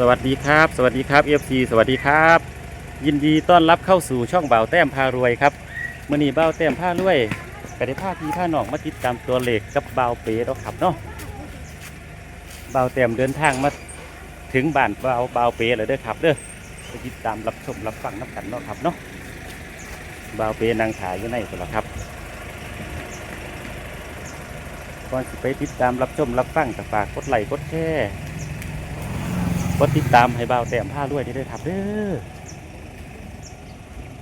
สวัสดีครับ สวัสดีครับ FC สวัสดีครับ ยินดีต้อนรับเข้าสู่ช่องบ่าวแต้มพารวยครับมื่อนี้บ่าวแต้มพารวยก็ได้พาพี่พาหนองมาติดตามตัวเลขกับบ่าวเป๋แล้วครับเนาะบ่าวแต้มเดินทางมาถึงบ้านบ่าวบ่าวเป๋แล้วเด้อครับเด้อไปติดตามรับชมรับฟังน้ำกันเนาะครับเนาะบ่าวเป๋นางถ่ายอยู่ในตัวละครับก่อนสิไปติดตามรับชมรับฟังก็ฝากกดไลค์กดแชร์ กดติดตามให้บ่าวแต้มผ้าด้วยได้ด้วยครับเด้อ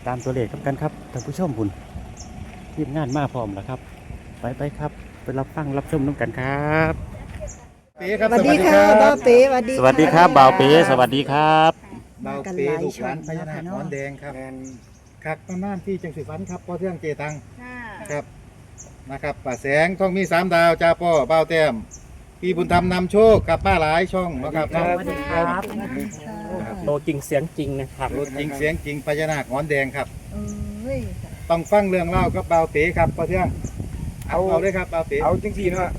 ตามตัวเลขกับกันครับท่านผู้ชมบุญทีมงานมาพร้อมแล้วครับ ไปไปครับไปรับฟังรับชมน้ำกันครับเป๋ครับสวัสดีค่ะบ้าวเป๋สวัสดีสวัสดีครับบ่าวเป๋สวัสดีครับเบากันเป๋หลายลูกช่หอลางนพญานานะคะคเนาะนอนแดงครับครับนานๆที่จังสิฟันครับพ่อเทืองเจตังครับนะครับป่าแสงท่องมีสามดาวจ้าพ่อเบาแต้ม พี่บุญธรรมนำโชคกับป้าหลายช่องนะครับสวัสดีครับสวัสดีค่ะโตจริงเสียงจริงนะครับรถจริงเสียงจริงพญานาคงอนแดงครับ เอ้ยต้องฟังเรื่องเล่ากับเบาเป๋ครับพ่อเทืองเอาเอาเอาเลยครับเบาเป๋เอาจังซี่เนาะ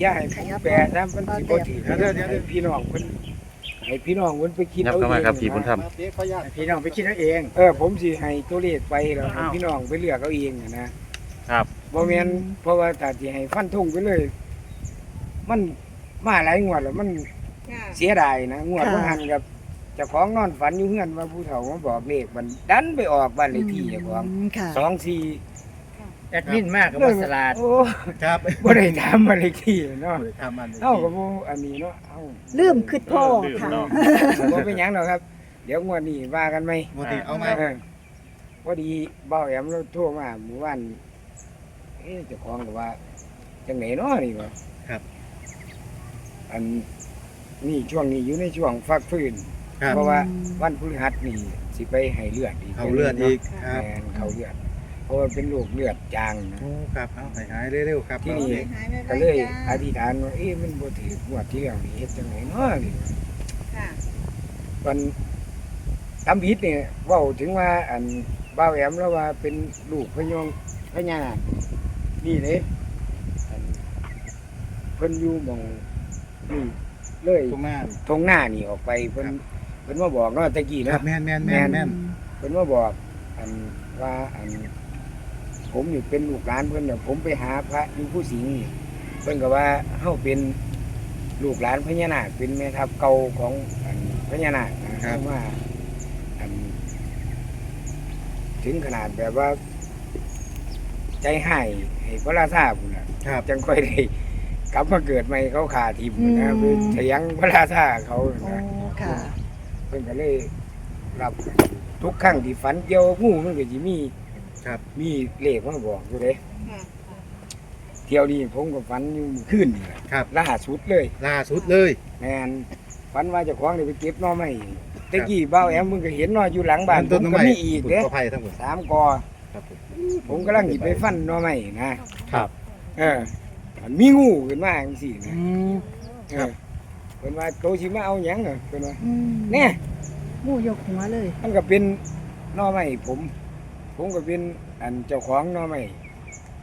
อย่าให้ผู้แปรนะมันสิบ่ถือเดี๋ยวเดี๋ยวเดี๋ยวให้พี่น้องเพิ่นให้พี่น้องเพิ่นไปคิดครับเอาเข้ามาครับเองพี่บุญธรรม เบาเป๋ขออนุญาตให้พี่น้องไปคิดเอาเองเออผมสิให้ตัวเลขไปแล้วให้พี่น้องไปเลือกเอาเองอะนะครับ บ่แม่นเพราะว่าถ้าสิให้ฟันธงไปเลย มันมาหลายงวดแล้วมันเสียดายนะงวดบ่หันกับเจ้าของนอนฝันอยู่เฮือนว่าผู้เฒ่ามาบอกเลขมันดันไปออกบ้านเลขที่เจ้าของมค่ะ สองสี่แอดมินมากกับวัสลาด โอ้ครับบ่ได้ถามบ้านเลขที่เนาะทำมันเอ้าก็บ่อันนี้เนาะเอ้าลืมคิดพ่อค่ะบ่เป็นหยังหรอกครับ เดี๋ยวงวดนี้ว่ากันไหมโมติเอาไหม เออพอดีเบ้าแอมเราโทรมาเมื่อวานเอ๊ะเจ้าของก็ว่าจังไหนเนาะนี่วะครับ อันนี่ช่วงนี้อยู่ในช่วงฟักฟื้น ครับ เพราะว่าวันพฤหัสนี่สิไปให้เลือดอีกเขาเลือดอีกคแมรับนเขาเลือด เพราะว่าเป็นโรคเลือดจางนะ โอ้ครับเอาหายหายเร็วๆครับที่เบานี่เป๋ก็เลยอธิษฐานว่าเอ๊ะมันบ่ถืองวดที่แล้วนี่เฮ็ดจังไหนเนาะนี่วันทำผิดเนี่ยเว้าถึงว่าอันบ่าวแอมแล้วว่าเป็นลูกพญองพญานาคนี่เด้อันเพิ่นอยู่หม่อง นี่เลยตรงหน้า ทงหน้านี่ออกไปเพิ่นครับ เพิ่นมาบอกเนาะตะกี้ครัเนาะ บแม่นแม่นแม่นแม่น เพิ่นมาบอกอันว่าอัน ผมนี่เป็นลูกหลานเพิ่นน่ะผมไปหาพระอยู่ผู้สิงห์นี่เพิ่นก็ว่าเฮาเป็นลูกหลานพญานาคเป็นแม่ทัพเก่าของอันพญานาคนะครับว่าอันถึงขนาดแบบว่า ใจหายให้พระราชาพุ่นน่ะครับ จังค่อยได้ กลับมาเกิดใหม่เขาขาทิมนะอืมไปเถียงพระราชาเขาโอ้นะค่ะ เพิ่นก็เลยรับทุกครั้งที่ฝันเกี่ยวกับงูมันก็สิมีครับ มีเลขมาบอกอยู่เด้เที่ยวนี้ผมก็ฝันอยู่เมื่อคืนนี่แหละครับ ล่าสุดเลย ล่าสุดเลยแม่นฝันว่าเจ้าของได้ไปเก็บหน่อไม้ตะกี้บ้าวแอมมึงก็เห็นหน่ออยู่หลังบ้านผต้นมน้ำก็ไม้มีอีกเด้ขอภัยทั้งหมดสามกอ ครับผมผมกำลังหยิบไปฟันหน่อไม้นะครับ เออ มันมีงูขึ้นมาจังซี่นะเออเพิ่นว่าโตสิมาเอาหยังเหรอเพิ่นว่าอืมแน่หมู่ยกหัวเลยมันก็เป็นหน่อไม้ผม ผมก็เป็นอันเจ้าของหน่อไม้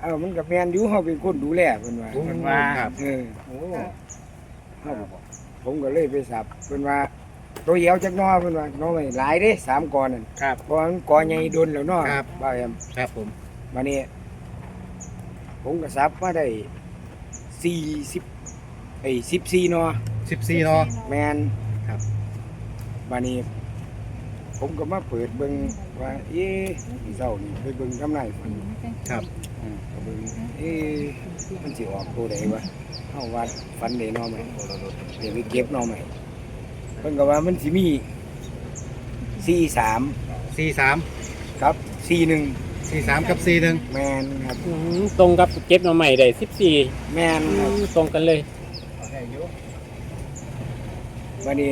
เออมันก็แม่นอยู่เฮาเป็นคนดูแลเพิ่นว่าโอ้เพิ่นว่าครับ เออโอ้เฮาผมก็เลยไปสับเพิ่นว่า ตัวเหี่ยวจักหน่อเพิ่นว่าหน่อไม้หลายเด้สามกอนั่นครับเพราะมันกอใหญ่ดนแล้วเนาะครับบ่าวแอมครับผม มานี่ผมก็สับมาได้ 40ไอ้14หน่อสิบสี่เนาะ แมนครับ บานี้ ผมก็มาเปิดเบิ่งว่า เอ๊ะพี่เจ้านี่ไปเบิ่งทำนายฝันครับอืมก็เบิ่งเอ๊ะมันสิออกตัวใดวะเฮาว่าฝันได้หนอไหมเดี๋ยวไปเก็บหนอไหมเพิ่นก็ว่ามันสิมี43สี่สามครับ41 สี่สามกับสี่หนึ่งแมนครับ อืมตรงกับเก็บหน่อใหม่ได้สิบสี่แมนครับตรงกันเลย วันนี้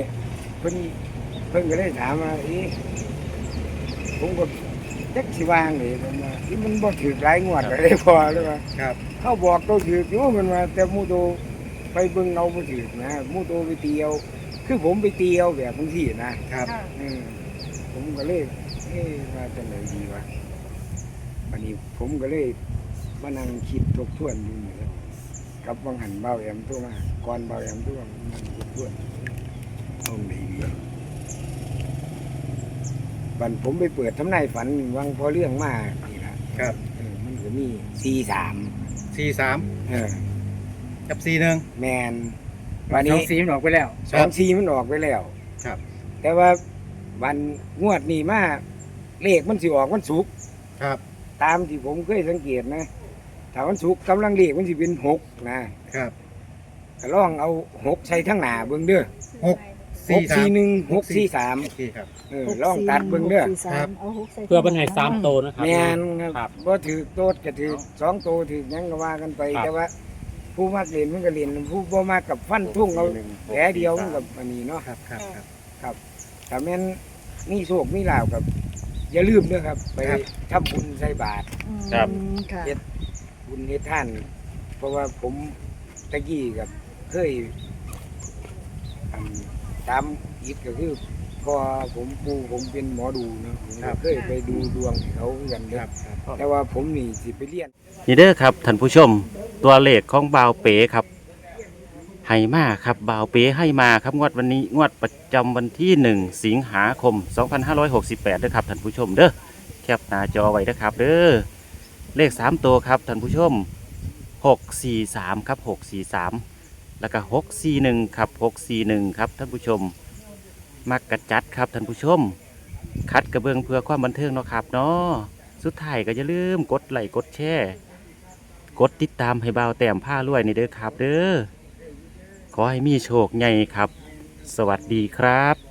เพิ่นเพิ่นก็เลยถามว่าเอ๊ะผมก็จักสิวางเลยเพิ่นว่าที่มันบ่ถือหลายงวดเลยพอเลยว่าครับ เขาบอกตัวถืออยู่มันว่าแต่หมูโตไปเบิ่งเอาบ่ถือนะหมูโตไปเตียวคือผมไปเตียวแบบบางทีนะครับ อืมผมก็เลยเอ๊ะว่าจะไหนดีวะ วันนี้ผมก็เลยมานั่งคิดทบทวนอยู่นี่ครับกับบางหันเบาแอมตัวมาก่อนเบาแอมตัวมานั่งทบทวนเอาไหนดีบันผมไปเปิดทำนายฝันวังพอเรื่องมากนี่นะครับเออมันก็มีสี่สามสี่สามเออกับสี่หนึ่งแมนวันสองนี้สีมันออกไปแล้วสองสี่มันออกไปแล้วครับ แต่ว่าวันงวดนี้มาเลขมันสิออกวันศุกร์ครับ ตามที่ผมเคยสังเกตนะถ้าวันศุกร์กำลังเลขมันสิเป็นหกนะครับ ก็ลองเอาหกใส่ทั้งหน้าเบิ่งเด้อหกหสี่กสามสี่หนึ่งหกสี่สามโอเคครับ เออลองตัดเบิ่งเด้อหกสี่สามเอาหกใส่เพื่อเป็นให้สามโตวนะครับ แมนคครัรับบว่าถือโตดก็ถือสองโตถือหยังก็ว่ากันไปครับ แต่ว่า ผู้มากเรียนมันก็เรียนผู้บ่มากกับฟันทุ่งเอาแผลเดียวมันกับอันนี้เนาะครับครับครับแต่แม่นมีโชคมีลาบกับ อย่าลืมเด้อครับ ไปครับ ทำบุญใส่บาตร อืมครับ ค่ะเฮ็ด บุญเฮ็ดท่าน เพราะว่าผมตะกี้กับเคยอันตามอิฐก็คือพอผมปูผมเป็นหมอดูเนาะผมก็เคยไปดูดวงให้เขาคือกันคเด้อรับครับแต่ว่าผมนี่สิไปเรียน นี่เด้อครับท่านผู้ชมตัวเลขของบาวเป๋ครับ ให้มาครับบาวเป๋ให้มาครับงวดวันนี้งวดประจำวันที่ 1 สิงหาคม 2568เด้อครับท่านผู้ชมเด้อแคปหน้าจอไว้เด้อครับเด้อเลข 3 ตัวครับท่านผู้ชม 643 ครับ 643 แล้วก็ 641 ครับ 641 ครับท่านผู้ชม มักกระจัดครับท่านผู้ชม คัดกระเบื้องเพื่อความบันเทิงเนาะครับเนาะสุดท้ายก็อย่าลืมกดไลค์กดแชร์กดติดตามให้บ่าวแต้มผ้ารวยในเด้อครับเด้อ ขอให้มีโชคใหญ่ครับ สวัสดีครับ